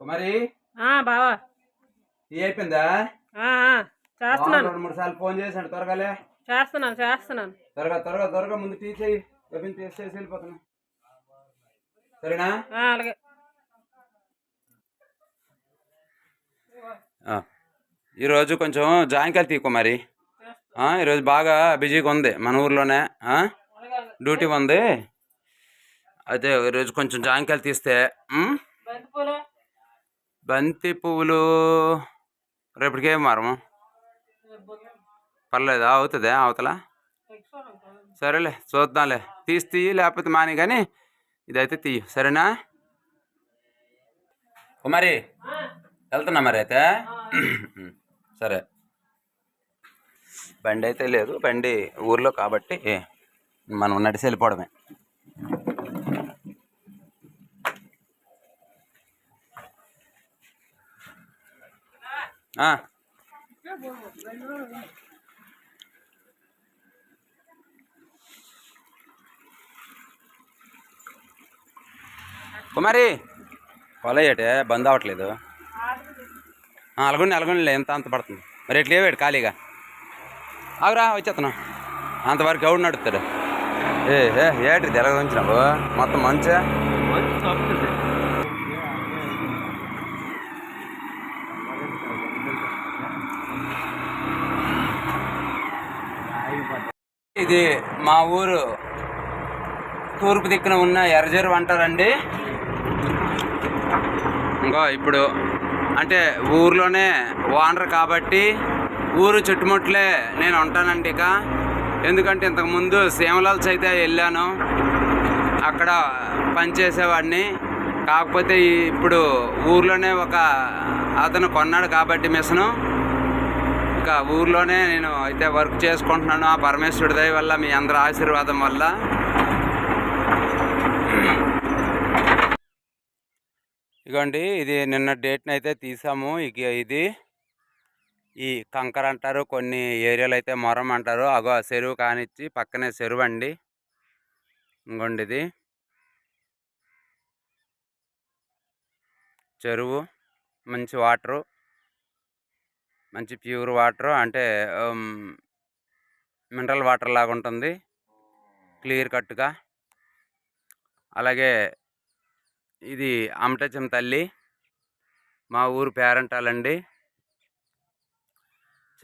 కుమారి? బావా. అయిపోయిందా? చేస్తున్నాను. రెండు మూడు సార్లు ఫోన్ చేశాడు త్వరగాలే చేస్తున్నాను చేస్తున్నాను. త్వరగా త్వరగా త్వరగా ముందు టీ చేయి టిఫిన్ చేసేసి వెళ్ళిపోతున్నా. సరేనా? అలాగే. ఈరోజు కొంచెం జాయింకాయలు తీ కుమారి. ఆ, ఈరోజు బాగా బిజీగా ఉంది మన ఊర్లోనే. ఆ? డ్యూటీ ఉంది. అదే ఈరోజు కొంచెం జాయింకాయలు తీస్తే? బంతిపూలు. బంతి పువ్వులు రేపటికే మారము? పర్లేదా? అవుతుందా? అవతల? సరేలే చూద్దాంలే. తీసి తీయి లేకపోతే మాని కానీ ఇదైతే తీయి. సరేనా? కుమారి వెళ్తున్నా మరి అయితే? సరే. బండి అయితే లేదు. బండి ఊర్లో కాబట్టి మనం నడిచి వెళ్ళిపోవడమే ఆ. కుమారి కొలయ్యటే బంద్ అవ్వట్లేదు. అలగొండి అలగొండిలే ఎంత అంత పడుతుంది. మరి ఎట్లా వేడు ఖాళీగా? ఆగురా వచ్చేస్తాను అంతవరకు ఎవడు నడుపుతాడు? ఏ ఏ ఏటిది ఎలాగ ఉంచినావు? మొత్తం మంచి? ఇది మా ఊరు తూర్పు దిక్కున ఉన్న ఎర్రజెరువు అంటారండి ఇంకో ఇప్పుడు అంటే ఊర్లోనే ఓనర్ కాబట్టి ఊరు చుట్టుముట్లే నేను ఉంటానండి ఇక. ఎందుకంటే ఇంతకుముందు సీమలాల్స్ అయితే వెళ్ళాను. అక్కడ పనిచేసేవాడిని కాకపోతే ఇప్పుడు ఊర్లోనే ఒక అతను కొన్నాడు కాబట్టి మిషను. ఇంకా ఊర్లోనే నేను అయితే వర్క్ చేసుకుంటున్నాను ఆ పరమేశ్వరుడి దయ వల్ల మీ అందరి ఆశీర్వాదం వల్ల. ఇగోండి ఇది నిన్న డేట్ని అయితే తీసాము. ఇక ఇది ఈ కంకర అంటారు కొన్ని ఏరియాలు అయితే మొరం అంటారు. అగో ఆ చెరువు కానిచ్చి పక్కనే చెరువు అండి. ఇంకోండి ఇది. చెరువు మంచి వాటరు. మంచి ప్యూర్ వాటర్ అంటే మినరల్ వాటర్ లాగా ఉంటుంది క్లియర్ కట్గా. అలాగే ఇది అమటచం తల్లి. మా ఊరు పేరంటాలండి.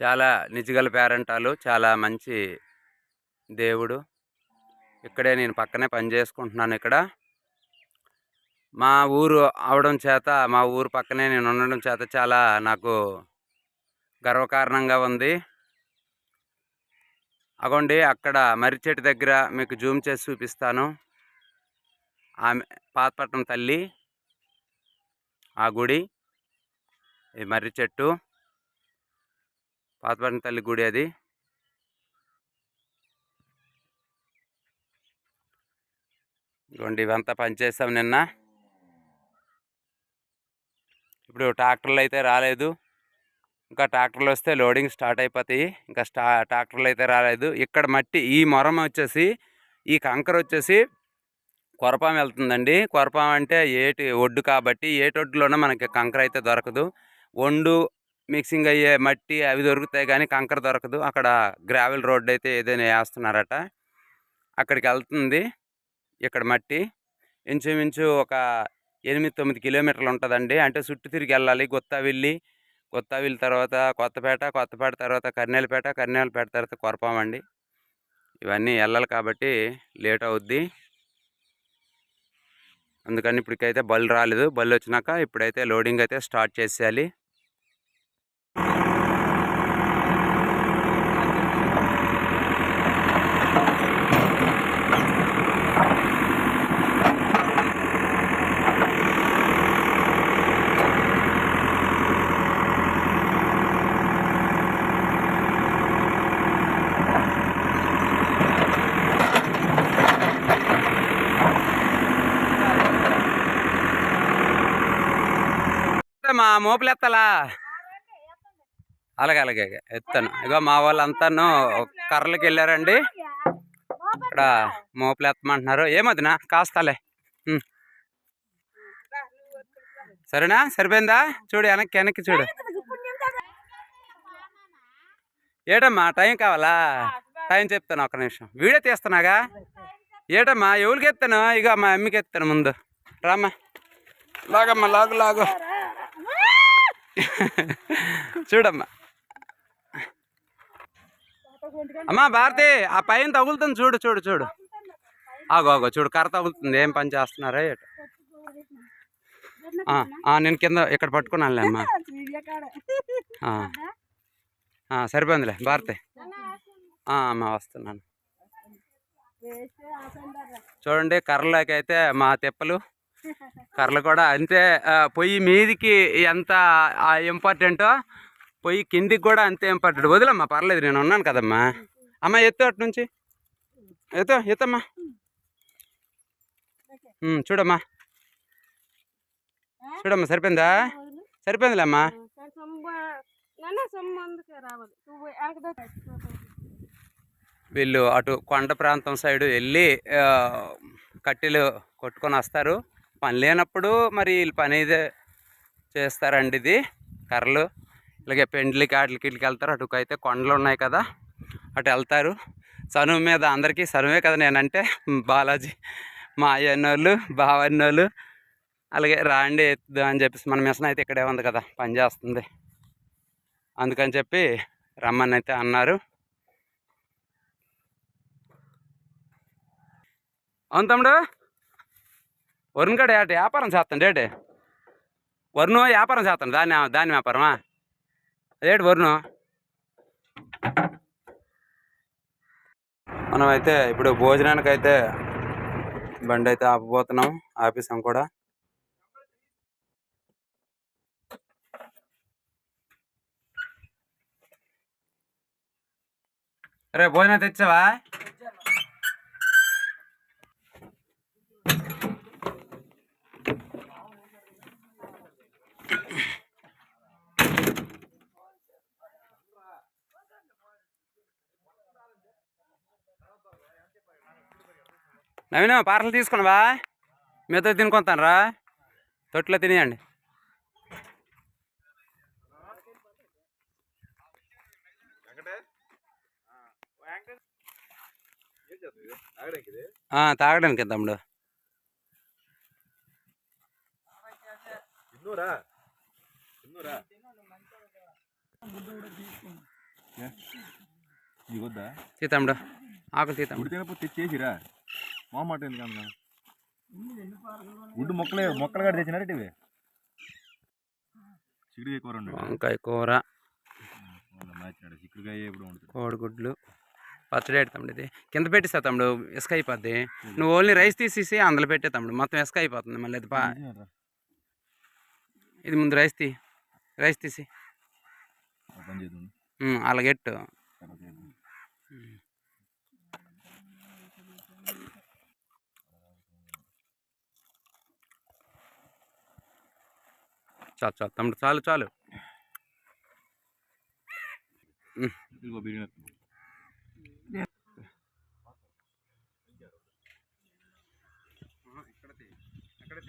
చాలా నిజగల పేరంటాలు. చాలా మంచి దేవుడు. ఇక్కడే నేను పక్కనే పని చేసుకుంటున్నాను ఇక్కడ. మా ఊరు అవడం చేత మా ఊరు పక్కనే నేను ఉండడం చేత చాలా నాకు గర్వకారణంగా ఉంది. అగోండి అక్కడ మర్రి చెట్టు దగ్గర మీకు జూమ్ చేసి చూపిస్తాను. ఆమె పాతపట్నం తల్లి ఆ గుడి ఈ మర్రి చెట్టు పాతపట్నం తల్లి గుడి అది. ఇదిగోండి ఇవంతా పనిచేస్తాం నిన్న. ఇప్పుడు ట్రాక్టర్లు అయితే రాలేదు. ఇంకా ట్రాక్టర్లు వస్తే లోడింగ్ స్టార్ట్ అయిపోతాయి. ఇంకా స్టా ట్రాక్టర్లు అయితే రాలేదు. ఇక్కడ మట్టి ఈ మొరం వచ్చేసి ఈ కంకర వచ్చేసి కొరపాం వెళ్తుందండి. కొరపాం అంటే ఏటి ఒడ్డు కాబట్టి ఏటి ఒడ్డులోనే మనకి కంకర అయితే దొరకదు. ఒండు మిక్సింగ్ అయ్యే మట్టి అవి దొరుకుతాయి కానీ కంకర దొరకదు. అక్కడ గ్రావెల్ రోడ్డు అయితే ఏదైనా వేస్తున్నారట. అక్కడికి వెళ్తుంది ఇక్కడ మట్టి. ఇంచుమించు ఒక ఎనిమిది తొమ్మిది కిలోమీటర్లు ఉంటుందండి. అంటే చుట్టూ తిరిగి వెళ్ళాలి. గుత్తావిల్లి కొత్తవిల్ తర్వాత కొత్తపేట కొత్తపేట తర్వాత కర్నేలపేట కర్నేలపేట తర్వాత కొరపామండి. ఇవన్నీ వెళ్ళాలి కాబట్టి లేట్ అవుద్ది. అందుకని ఇప్పటికైతే బళ్ళు రాలేదు. బళ్ళు వచ్చినాక ఇప్పుడైతే లోడింగ్ అయితే స్టార్ట్ చేసేయాలి. మా మోపులు ఎత్తాలా అలాగే అలాగే. ఎత్తాను. ఇగో మా వాళ్ళంతాను కర్రలకి వెళ్ళారండి. ఇక్కడ మోపులు ఎత్తమంటున్నారు ఏమదినా కాస్తాలే. సరేనా? సరిపోయిందా? చూడు వెనక్కి వెనక్కి చూడు. ఏటమ్మా? టైం కావాలా? టైం చెప్తాను ఒక్క నిమిషం. వీడియో తీస్తున్నాగా? ఏటమ్మా? ఎవరికి ఎత్తాను? ఇక మా అమ్మకి ఎత్తాను ముందు. రామ్మా. లాగమ్మా లాగు లాగు. చూడమ్మా. అమ్మా భారతి ఆ పైన తగులుతుంది చూడు చూడు చూడు. ఆగో ఆగో చూడు కర్ర తగులుతుంది. ఏం పని చేస్తున్నారా ఏట. నేను కింద ఇక్కడ పట్టుకున్నానులే అమ్మా. సరిపోయిందిలే భారతి. అమ్మా వస్తున్నాను. చూడండి కర్రలోకి అయితే మా తిప్పలు కర్రలు కూడా. అంతే పొయ్యి మీదికి ఎంత ఇంపార్టెంటో పొయ్యి కిందికి కూడా అంతే ఇంపార్టెంట్. వదిలమ్మా పర్లేదు నేను ఉన్నాను కదమ్మా. అమ్మ ఎత్తు అటు నుంచి. ఎత్తు ఎత్తమ్మా. చూడమ్మా. చూడమ్మా సరిపోయిందా? సరిపోయిందిలే అమ్మా వీళ్ళు అటు కొండ ప్రాంతం సైడ్ వెళ్ళి కట్టెలు కొట్టుకొని వస్తారు. పని లేనప్పుడు మరి వీళ్ళు పని అయితే చేస్తారండి ఇది. కర్రలు. ఇలాగే పెండ్లికి వాటికి వీటికి వెళ్తారు. అటుకు అయితే కొండలు ఉన్నాయి కదా. అటు వెళ్తారు. చనువు మీద అందరికీ చనువే కదా నేనంటే. బాలాజీ మా అయ్యన్నోళ్ళు బావన్నోళ్ళు. అలాగే రాండి ఎద్దు అని చెప్పేసి మన మిషన్ అయితే ఇక్కడే ఉంది కదా. పని చేస్తుంది. అందుకని చెప్పి రమ్మని అయితే అన్నారు. అవును తమ్ముడు. వరుణ్ గడ ఏట వ్యాపారం చేస్తాడు ఏటి? వరుణు వ్యాపారం చేస్తాడు దాని దాని వ్యాపారమా? రేటు వరుణు? మనం అయితే ఇప్పుడు భోజనానికి అయితే బండి అయితే ఆపబోతున్నాం ఆపేసాం కూడా. అరే భోజనం తెచ్చావా? నవీన పార్సల్ తీసుకున్నావా మీతో తినుకుంటాను రా. తొట్లో తినేయండి. తాగడానికి తమ్ముడు తీ తమ్ముడు ఆకులు తీ తమ్ముడు తినకపోతే తెచ్చేసిరా. గుడ్డు మొక్కలే మొక్కలు ఇవి చిక్కుడుకాయ కూర వంకాయ కూర. చిక్కుడుకాయ కోడిగుడ్లు. పచ్చడి తమ్ముడు ఇది. కింద పెట్టేస్తా తమ్ముడు ఇసుక అయిపోద్ది. నువ్వు ఓన్లీ రైస్ తీసేసి అందులో పెట్టే తమ్ముడు. మొత్తం ఇసుక అయిపోతుంది మళ్ళీ అది పా. ఇది ముందు రైస్ తీ రైస్ తీసి. అలాగెట్టు. చాలు చాలు. తమ్ముడు చాలు చాలు. ఇక్కడ